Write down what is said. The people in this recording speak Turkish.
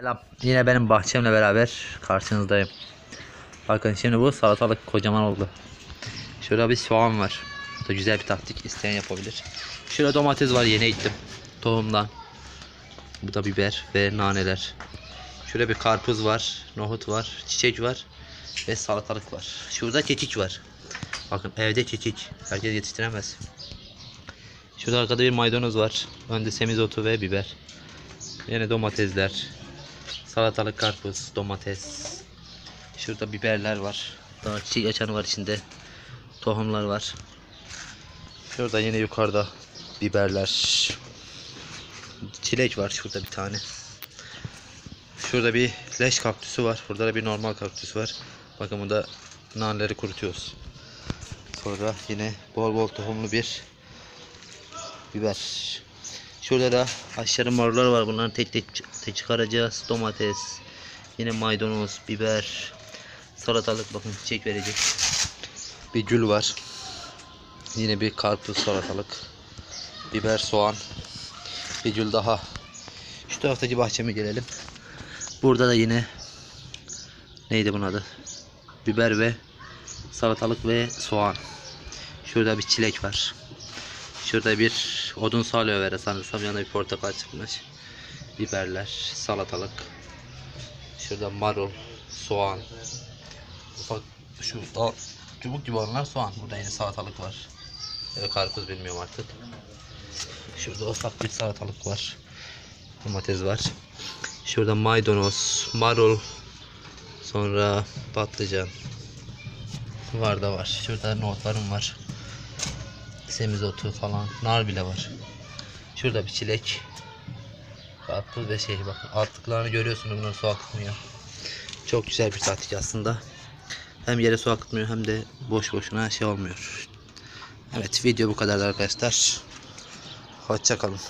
Selam. Yine benim bahçemle beraber karşınızdayım. Bakın şimdi bu salatalık kocaman oldu. Şurada bir soğan var. Bu da güzel bir taktik isteyen yapabilir. Şurada domates var yeni ektim. Tohumdan. Bu da biber ve naneler. Şurada bir karpuz var, nohut var, çiçek var ve salatalık var. Şurada kekik var. Bakın evde kekik. Herkes yetiştiremez. Şurada arkada bir maydanoz var. Önde semizotu ve biber. Yine domatesler. Salatalık, karpuz, domates. Şurada biberler var. Daha çiçek açanı var içinde. Tohumlar var. Şurada yine yukarıda biberler. Çilek var şurada bir tane. Şurada bir leş kaktüsü var. Burada da bir normal kaktüs var. Bakın burada naneleri kurutuyoruz. Sonra yine bol bol tohumlu bir biber. Şurada da aşırı morlar var. Bunları tek tek, tek çıkaracağız. Domates, yine maydanoz, biber, salatalık bakın çiçek verecek. Bir gül var. Yine bir karpuz, salatalık, biber, soğan. Bir gül daha. Şu taraftaki bahçeme gelelim. Burada da yine neydi bunun adı? Biber ve salatalık ve soğan. Şurada bir çilek var. Şurada bir odun aloe vera sanırsam yanında bir portakal çıkmış. Biberler, salatalık. Şurada marul, soğan. Ufak şu çubuk gibi olanlar soğan. Burada yine salatalık var. Ya karpuz bilmiyorum artık. Şurada ufak bir salatalık var. Domates var. Şurada maydanoz, marul, sonra patlıcan var da var. Şurada nohutlarım var. Semizotu falan, nar bile var. Şurada bir çilek. Karpuz ve şey bak altlıklarını görüyorsunuz bunlar su akıtmıyor. Çok güzel bir taktik aslında. Hem yere su akıtmıyor hem de boş boşuna şey olmuyor. Evet video bu kadar arkadaşlar. Hoşça kalın.